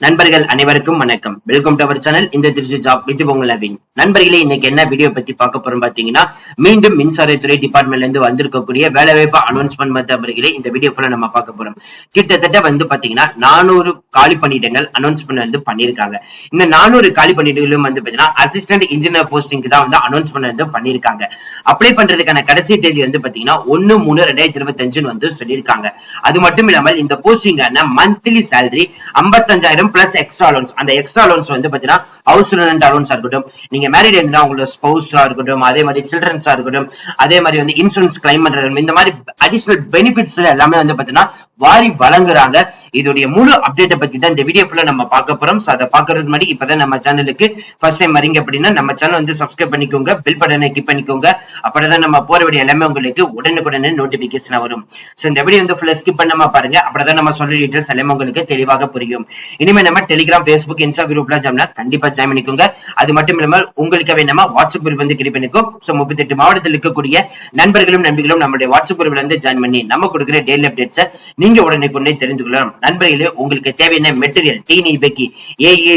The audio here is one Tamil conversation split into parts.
நண்பர்கள் அனைவருக்கும் வணக்கம். வெல்கம் டு அவர் சேனல் இந்த திருச்சி ஜாப் வித் பொங்கல் நவீன் நண்பர்களே இன்னைக்கு என்ன வீடியோ பத்தி பார்க்க போறோம் பாத்தீங்கன்னா மீண்டும் மின்சாரத்துறை டிபார்ட்மெண்ட்ல இருந்து வந்திருக்கக்கூடிய வேலைவாய்ப்பு அனௌன்ஸ்மெண்ட் நண்பர்களே இந்த வீடியோ ஃபுல்லா நம்ம பார்க்க போறோம். கிட்டத்தட்ட வந்து பாத்தீங்கன்னா நானூறு காலி பணியிடங்கள் அனௌன்ஸ்மெண்ட் வந்து பண்ணிருக்காங்க இந்த நானூறு காலி பணியிடங்களும் வந்து பாத்தீங்கன்னா அசிஸ்டன்ட் இன்ஜினியர் போஸ்டிங்க்கு தான் வந்து அனௌன்ஸ்மெண்ட் வந்து பண்ணிருக்காங்க அப்ளை பண்றதுக்கான கடைசி தேதி வந்து பாத்தீங்கன்னா ஒன்னு மூணு ரெண்டாயிரத்தி இருபத்தஞ்சுன்னு வந்து சொல்லியிருக்காங்க. அது மட்டும் இல்லாமல் இந்த போஸ்டிங்கான மந்த்லி சேலரி ஐம்பத்தஞ்சாயிரம் பிளஸ் எக்ஸ்ட்ரா லோன்ஸ் அந்த எக்ஸ்ட்ரா அலோன்ஸ் வந்து பாத்தீங்கன்னா ஹவுஸ் ரெண்ட் அலோன்ஸா இருக்கட்டும் நீங்க மேரிட் இருந்தா உங்களோட ஸ்பௌஸா இருக்கட்டும் அதே மாதிரி சில்ட்ரன்ஸா இருக்கட்டும் அதே மாதிரி வந்து இன்சூரன்ஸ் கிளைம் பண்றது இந்த மாதிரி அடிஷனல் பெனிஃபிட்ஸ் எல்லாமே வந்து பாத்தீங்கன்னா வாரி வழங்குறாங்க. இதோடைய முழு அப்டேட்டை பத்தி தான் இந்த வீடியோ ஃபுல்லா நம்ம பார்க்க போறோம். சோ அதை பாக்குறதுக்கு முன்னாடி இப்பதான் நம்ம சேனலுக்கு ஃபர்ஸ்ட் டைம் வரீங்க அப்படின்னா நம்ம சேனல் வந்து சப்ஸ்கிரைப் பண்ணிக்கோங்க பில் பட்டனை கிளிக் பண்ணிக்கோங்க. அப்படிதான் நம்ம போற வீடியோ எல்லாமே உங்களுக்கு உடனுக்குடனே நோட்டிபிகேஷன் வரும். சோ இந்த வீடியோ வந்து ஃபுல்லா ஸ்கிப் பண்ணாம பாருங்க. அப்படிதான் நம்ம சொல்ற டீடைல்ஸ் எல்லாமே உங்களுக்கு தெளிவாக புரியும். இனிமே நம்ம டெலிகிராம் பேஸ்புக் இன்ஸ்டா குரூப்ல ஜாம்னா கண்டிப்பா ஜாயின் பண்ணிக்கோங்க. அது மட்டும் இல்லாமல் உங்களுக்கு வேணாமா வாட்ஸ்அப் குரூப் வந்து கிரியேட் பண்ணிக்கோ சோ முப்பத்தெட்டு மாவட்டத்தில் இருக்கக்கூடிய நண்பர்களும் நண்பிகளும் நம்மளுடைய வாட்ஸ்அப் குரூப்ல இருந்து ஜாயின் பண்ணி நம்ம கொடுக்குற டெய்லி அப்டேட்ஸை நீங்க உடனே கொண்டே தெரிந்து கொள்ளலாம். நண்பர்களே உங்களுக்கு தேவையான மெட்டீரியல் டிஎன்இபிக்கு ஏஏ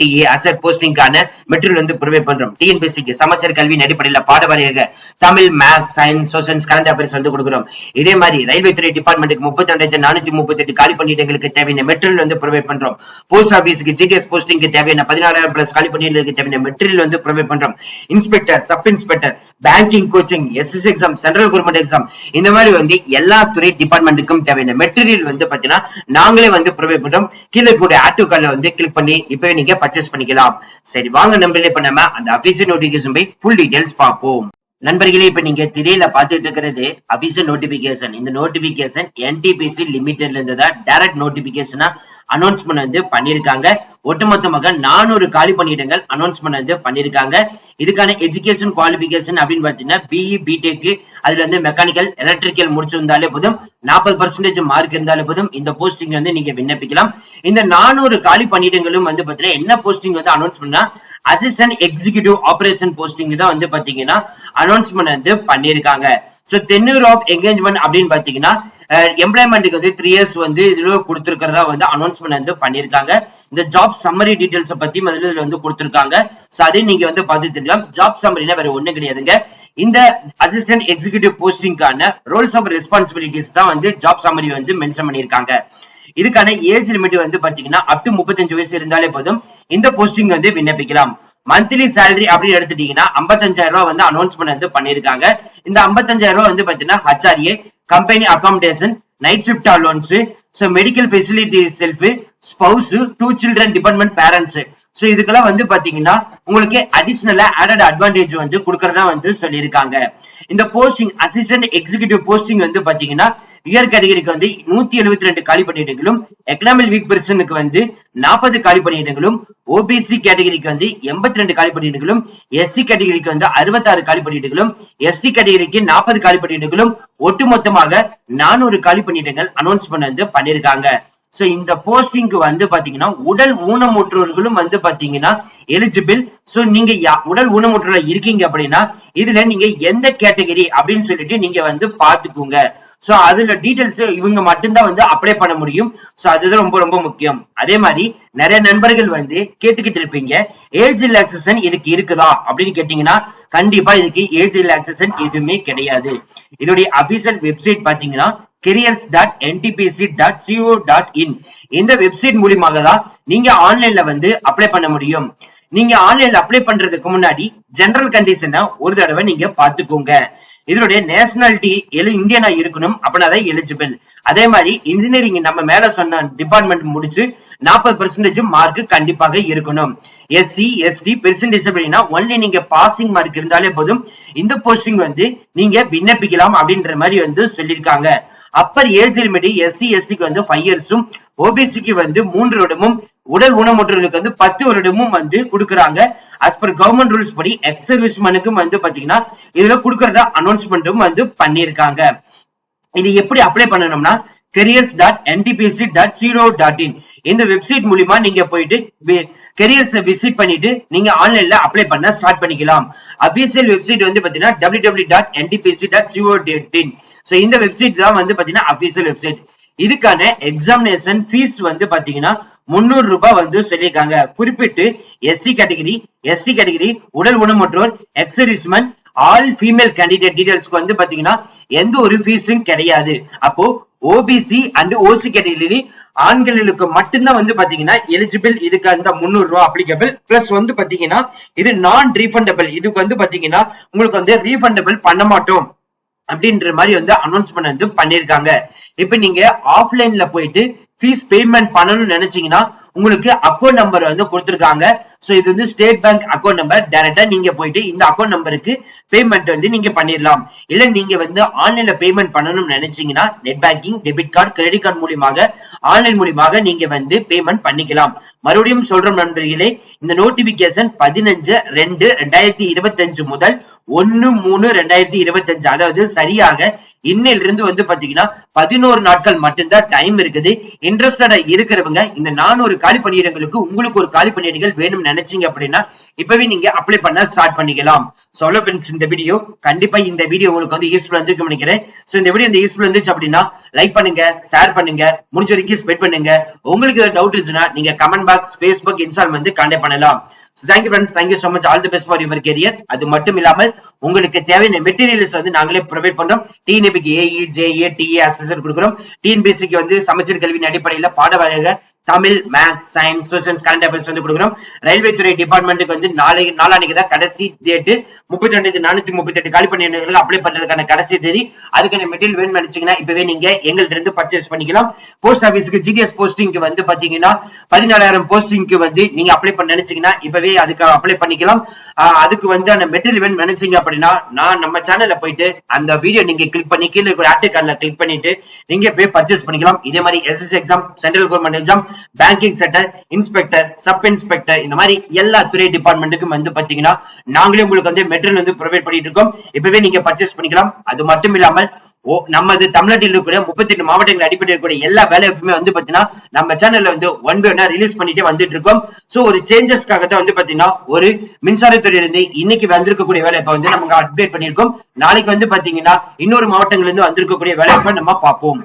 டிஏ அசட் போஸ்டிங்கான மெட்டீரியல் வந்து ப்ரொவைட் பண்றோம். டிஎன்பிசிக்கு சமச்சர் கல்வியின் அடிப்படையில் பாடவாரியாக தமிழ் மேக்ஸ் சயின்ஸ் சோஷன்ஸ் கரண்ட் அஃபேர்ஸ் வந்து கொடுக்குறோம். இதே மாதிரி ரயில்வே துறை டிபார்ட்மெண்ட்டுக்கு முப்பத்தி ரெண்டாயிரத்தி நானூத்தி முப்பத்தி எட்டு காலி பணியிடங்களுக்கு தேவையான மெட்டீரியல் வந்து ப்ரொவைட் பண்றோம். போஸ்ட் ஆபீஸ்க்கு ஜிடிஎஸ் போஸ்டிங்க்கு தேவையான பதினாலாயிரம் பிளஸ் காலி பணியிடங்களுக்கு தேவையான மெட்டீரியல் வந்து ப்ரொவைட் பண்றோம். Inspector sub inspector banking coaching SS exam central government exam இந்த மாதிரி வந்து எல்லா துறை டிபார்ட்மெண்ட்டுக்கும் தேவையான மெட்டீரியல் வந்து பாத்தீங்கன்னா நாங்களே வந்து ப்ரொவைட் பண்றோம். கீழே கூட ஆட்டோ கார்ல வந்து கிளிக் பண்ணி இப்பவே நீங்க பர்ச்சேஸ் பண்ணிக்கலாம். சரி வாங்க நம்பர்களே இப்ப நம்ம அந்த அபிஷியல் நோட்டிபிகேஷன் போய் ஃபுல் டீடைல்ஸ் பார்ப்போம். நண்பர்களே இப்ப நீங்க திரையில பாத்துட்டு இருக்கிறது அபிஷியல் நோட்டிபிகேஷன் இந்த நோட்டிபிகேஷன் என்டிபிசி லிமிடெட்ல இருந்து தான் டைரக்ட் நோட்டிபிகேஷனா அனௌன்ஸ்மெண்ட் வந்து பண்ணிருக்காங்க ஒட்டுமொத்தமாக நானூறு காலி பணியிடங்கள் அனௌன்ஸ்மெண்ட் வந்து பண்ணியிருக்காங்க. இதுக்கான எஜுகேஷன் குவாலிபிகேஷன் அப்படின்னு பார்த்தீங்கன்னா பிஇ பிடெக் அதுல வந்து மெக்கானிக்கல் எலக்ட்ரிக்கல் முடிச்சிருந்தாலே போதும். நாற்பது பர்சன்டேஜ் மார்க் இருந்தாலே போதும். இந்த போஸ்டிங் வந்து நீங்க விண்ணப்பிக்கலாம். இந்த நானூறு காலி பணியிடங்களும் வந்து பாத்தீங்கன்னா என்ன போஸ்டிங் வந்து அனௌன்ஸ் பண்ணா அசிஸ்டன்ட் எக்ஸிகியூட்டிவ் ஆபரேஷன் போஸ்டிங் தான் வந்து பாத்தீங்கன்னா அனௌன்ஸ்மெண்ட் வந்து பண்ணியிருக்காங்க. சோ டென்யூர் ஆஃப் என்கேஜ்மெண்ட் அப்படின்னு பாத்தீங்கன்னா எம்ப்ளாய்மெண்ட்டுக்கு வந்து த்ரீ இயர்ஸ் வந்து இதுல கொடுத்துருக்கிறதா வந்து அனௌன்ஸ்மெண்ட் வந்து பண்ணிருக்காங்க இந்த ஜாப் சம்மரி டீடைல்ஸ் பத்தி முதல்ல இதுல வந்து கொடுத்துருக்காங்க. சோ அதே நீங்க வந்து பார்த்து தெரிஞ்சுக்கலாம் ஜாப் சம்மரினா வேற ஒண்ணு கிடையாதுங்க. இந்த அசிஸ்டன்ட் எக்ஸிகியூட்டிவ் போஸ்டிங்கான ரோல்ஸ் ஆஃப் ரெஸ்பான்சிபிலிட்டிஸ் தான் வந்து ஜாப் சம்மரி வந்து மென்ஷன் பண்ணிருக்காங்க இதுக்கான ஏஜ் லிமிட் வந்து பாத்தீங்கன்னா அப் டு முப்பத்தஞ்சு வயசு இருந்தாலே போதும். இந்த போஸ்டிங் வந்து விண்ணப்பிக்கலாம். மந்த்லி சேலரி அப்படின்னு எடுத்துட்டீங்கன்னா ஐம்பத்தஞ்சாயிரம் ரூபாய் வந்து அனௌன்ஸ்மெண்ட் வந்து பண்ணிருக்காங்க இந்த ஐம்பத்தஞ்சாயிரம் ரூபாய் வந்து பாத்தீங்கன்னா HRA company accommodation night shift allowance so medical facility self spouse two children department parents so இதுக்கெல்லாம் வந்து பாத்தீங்கன்னா உங்களுக்கு அடிஷனலா ஆடட் அட்வான்டேஜ் வந்து கொடுக்கறதா வந்து சொல்லியிருக்காங்க. இந்த போஸ்டிங் அசிஸ்டன்ட் எக்ஸிகியூட்டிவ் போஸ்டிங் வந்து பாத்தீங்கன்னா இயர் கேட்டகரிக்கு வந்து நூத்தி எழுபத்தி ரெண்டு காலி பணியிடங்களும் எக்கனாமிக் வீக் பெர்சனுக்கு வந்து நாற்பது காலி பணியிடங்களும் ஓபிசி கேட்டகரிக்கு வந்து எண்பத்தி ரெண்டு காலி பணியிடங்களும் எஸ்சி கேட்டகரிக்கு வந்து அறுபத்தாறு காலி பணியிடங்களும் எஸ்டி கேட்டகரிக்கு நாற்பது காலி பணியிடங்களும் ஒட்டுமொத்தமாக நானூறு காலி பணியிடங்கள் பண்ண வந்து பண்ணிருக்காங்க சோ இந்த போஸ்டிங்க்கு வந்து பாத்தீங்கன்னா உடல் ஊனமுற்றோர்களும் வந்து பாத்தீங்கன்னா எலிஜிபிள் சோ நீங்க உடல் ஊனமுற்றோர்கள் இருக்கீங்க அப்படின்னா இதுல நீங்க எந்த கேட்டகரி அப்படின்னு சொல்லிட்டு நீங்க வந்து பாத்துக்கோங்க சோ அதுல டீடைல்ஸ் இவங்க மட்டும்தான் வந்து அப்ளை பண்ண முடியும். சோ அதுதான் ரொம்ப ரொம்ப முக்கியம். அதே மாதிரி நிறைய நண்பர்கள் வந்து கேட்டுக்கிட்டு இருப்பீங்க ஏஜ் ரிலாக்ஸேஷன் இதுக்கு இருக்குதா அப்படின்னு கேட்டீங்கன்னா கண்டிப்பா இதுக்கு ஏஜ் ரிலாக்ஸேஷன் எதுவுமே கிடையாது. இதோடைய அபிஷியல் வெப்சைட் பாத்தீங்கன்னா careers dot NTPC dot CO dot in இந்த வெப்சைட் மூலியமாக தான் நீங்க ஆன்லைன்ல வந்து அப்ளை பண்ண முடியும். நீங்க ஆன்லைன்ல அப்ளை பண்றதுக்கு முன்னாடி ஜெனரல் கண்டிஷனை ஒரு தடவை நீங்க பாத்துக்கோங்க இதனுடைய நேஷனாலிட்டி இந்தியனா இருக்கணும் அப்படின்னா தான் எலிஜிபிள் அதே மாதிரி இன்ஜினியரிங் நம்ம மேல சொன்ன டிபார்ட்மெண்ட் முடிச்சு நாற்பது பெர்சன்டேஜ் மார்க் கண்டிப்பாக இருக்கணும். எஸ்சி எஸ்டி பெர்சன்டேஜ் அப்படின்னா ஒன்லி நீங்க பாசிங் மார்க் இருந்தாலே போதும். இந்த போஸ்டிங் வந்து நீங்க விண்ணப்பிக்கலாம் அப்படின்ற மாதிரி வந்து சொல்லியிருக்காங்க. அப்பர் ஏஜ் லிமிட் எஸ்சி எஸ்டிக்கு வந்து ஃபைவ் இயர்ஸும் ஓபிசிக்கு வந்து மூன்று வருடமும் உடல் ஊனமுற்றவர்களுக்கு வந்து பத்து வருடமும் வந்து கொடுக்குறாங்க. அஸ் பர் கவர்மெண்ட் ரூல்ஸ் படி எக்ஸ் சர்வீஸ்மேனுக்கும் வந்து பாத்தீங்கன்னா இதுல கொடுக்கறத அனோ அனௌன்ஸ்மெண்ட்டும் வந்து பண்ணியிருக்காங்க இது எப்படி அப்ளை பண்ணணும்னா careers dot NTPC dot zero dot in இந்த வெப்சைட் மூலியமா நீங்க போயிட்டு கெரியர்ஸ் விசிட் பண்ணிட்டு நீங்க ஆன்லைன்ல அப்ளை பண்ண ஸ்டார்ட் பண்ணிக்கலாம். அபிஷியல் வெப்சைட் வந்து பாத்தீங்கன்னா W W dot NTPC dot zero dot in so இந்த வெப்சைட் தான் வந்து பாத்தீங்கன்னா அபிஷியல் வெப்சைட் இதுக்கான எக்ஸாமினேஷன் ஃபீஸ் வந்து பாத்தீங்கன்னா முன்னூறு ரூபாய் வந்து சொல்லியிருக்காங்க. குறிப்பிட்டு எஸ்சி கேட்டகரி எஸ்டி கேட்டகரி உடல் ஊனமுற்றோர் ex servicemen all female candidate டீடைல்ஸ்க்கு வந்து பாத்தீங்கன்னா எந்த ஒரு ஃபீஸும் கிடையாது. அப்போ ஓபிசி அண்ட் ஓசி கேட்டகரி ஆண்களுக்கு மட்டும்தான் வந்து பாத்தீங்கன்னா எலிஜிபிள் இதுக்கு அந்த முந்நூறு ரூபா அப்ளிகபிள் பிளஸ் வந்து பாத்தீங்கன்னா இது நான் ரீஃபண்டபிள் இதுக்கு வந்து பாத்தீங்கன்னா உங்களுக்கு வந்து ரீஃபண்டபிள் பண்ண மாட்டோம். அப்படின்ற மாதிரி வந்து அனௌன்ஸ்மெண்ட் வந்து பண்ணிருக்காங்க. இப்ப நீங்க ஆஃப்லைன்ல போயிட்டு ஃபீஸ் பேமெண்ட் பண்ணணும்னு நினைச்சீங்கன்னா உங்களுக்கு அக்கௌண்ட் நம்பர் வந்து கொடுத்துருக்காங்க. ஸோ இது வந்து ஸ்டேட் பேங்க் அக்கௌண்ட் நம்பர் டேரக்டா நீங்க போயிட்டு இந்த அக்கௌண்ட் நம்பருக்கு பேமெண்ட் வந்து நீங்க பண்ணிடலாம். இல்ல நீங்க வந்து ஆன்லைன்ல பேமெண்ட் பண்ணணும்னு நினைச்சீங்கன்னா net banking debit card credit card மூலியமாக ஆன்லைன் மூலியமாக நீங்க வந்து பேமெண்ட் பண்ணிக்கலாம். மறுபடியும் சொல்றோம் நண்பர்களே இந்த நோட்டிபிகேஷன் பதினஞ்சு ரெண்டு ரெண்டாயிரத்தி இருபத்தஞ்சு முதல் ஒன்னு மூணு ரெண்டாயிரத்தி இருபத்தஞ்சு. அதாவது சரியாக இன்னிலிருந்து வந்து பாத்தீங்கன்னா பதினோரு நாட்கள் மட்டும்தான் டைம் இருக்குது. இன்ட்ரெஸ்டடா இருக்கிறவங்க இந்த நானூறு காலி பணியிடங்களுக்கு உங்களுக்கு ஒரு காலி பணியிடங்கள் வேணும்னு நினைச்சீங்க அப்படின்னா இப்பவே நீங்க அப்ளை பண்ண ஸ்டார்ட் பண்ணிக்கலாம். சொல்ல ஃப்ரெண்ட்ஸ் இந்த வீடியோ கண்டிப்பா இந்த வீடியோ உங்களுக்கு வந்து யூஸ்ஃபுல் வந்து நினைக்கிறேன். சோ இந்த வீடியோ இந்த யூஸ்ஃபுல் இருந்துச்சு அப்படின்னா லைக் பண்ணுங்க ஷேர் பண்ணுங்க முடிஞ்ச வரைக்கும் ஸ்பெட் பண்ணுங்க. உங்களுக்கு டவுட் இருந்துச்சுன்னா நீங்க கமெண்ட் பாக்ஸ் ஃபேஸ்புக் இன்ஸ்டால் வந்து கான்டாக்ட் பண்ணலாம். So thank you friends thank you so much all the best for your career அது மட்டும் இல்லாமல் உங்களுக்கு தேவையான மெட்டீரியல்ஸ் வந்து நாங்களே ப்ரொவைட் பண்றோம். டிஎன்பிக்கு ஏஇ ஜேஏ டிஏ அசஸர் கொடுக்குறோம். டிஎன்பிசிக்கு வந்து சமச்சீர் கல்வியின் அடிப்படையில பாட வகைக Tamil maths science social current affairs வந்து கொடுக்குறோம். ரயில்வே துறை டிபார்ட்மெண்ட்டுக்கு வந்து நாளை நாளானிக்கு தான் கடைசி டேட் முப்பத்தி ரெண்டு நானூத்தி முப்பத்தி எட்டு காலி பணியிடங்களுக்கு அப்ளை பண்றதுக்கான கடைசி தேதி. அதுக்கான மெட்டீரியல் வேணும் நினைச்சீங்கன்னா இப்பவே நீங்க எங்கள்ட்ட இருந்து பர்ச்சேஸ் பண்ணிக்கலாம். போஸ்ட் ஆபீஸ்க்கு ஜிடிஎஸ் போஸ்டிங்க்கு வந்து பாத்தீங்கன்னா பதினாலாயிரம் போஸ்டிங்க்கு வந்து நீங்க அப்ளை பண்ண நினைச்சீங்கன்னா இப்பவே கூடவே அதுக்கு அப்ளை பண்ணிக்கலாம். அதுக்கு வந்து அந்த மெட்டீரியல் வேணும் நினைச்சீங்க அப்படின்னா நான் நம்ம சேனல்ல போயிட்டு அந்த வீடியோ நீங்க கிளிக் பண்ணி கீழே இருக்கிற ஆர்டி கார்டில் கிளிக் பண்ணிட்டு நீங்க போய் பர்ச்சேஸ் பண்ணிக்கலாம். இதே மாதிரி SS exam central government exam banking sector inspector sub inspector இந்த மாதிரி எல்லா துறை டிபார்ட்மெண்ட்டுக்கும் வந்து பாத்தீங்கன்னா நாங்களே உங்களுக்கு வந்து மெட்டீரியல் வந்து ப்ரொவைட் பண்ணிட்டு இருக்கோம். இப்பவே நீங்க பர்ச்சேஸ் பண்ணிக்கலாம். அது மட்டும் இல்லாமல் நமது தமிழ்நாட்டில் இருக்கக்கூடிய முப்பத்தி எட்டு மாவட்டங்கள் அடிப்படையில் இருக்கக்கூடிய எல்லா வேலைக்குமே வந்து பாத்தீங்கன்னா நம்ம சேனல்ல வந்து ஒன் பை ஒன்னா ரிலீஸ் பண்ணிட்டே வந்துட்டு இருக்கோம். சோ ஒரு சேஞ்சஸ்க்காக தான் வந்து பாத்தீங்கன்னா ஒரு மின்சாரத்துறையில இருந்து இன்னைக்கு வந்திருக்கக்கூடிய வேலை வந்து நமக்கு அப்டேட் பண்ணிருக்கோம் நாளைக்கு வந்து பாத்தீங்கன்னா இன்னொரு மாவட்டங்கள்ல இருந்து வந்திருக்கக்கூடிய வேலை நம்ம பார்ப்போம்.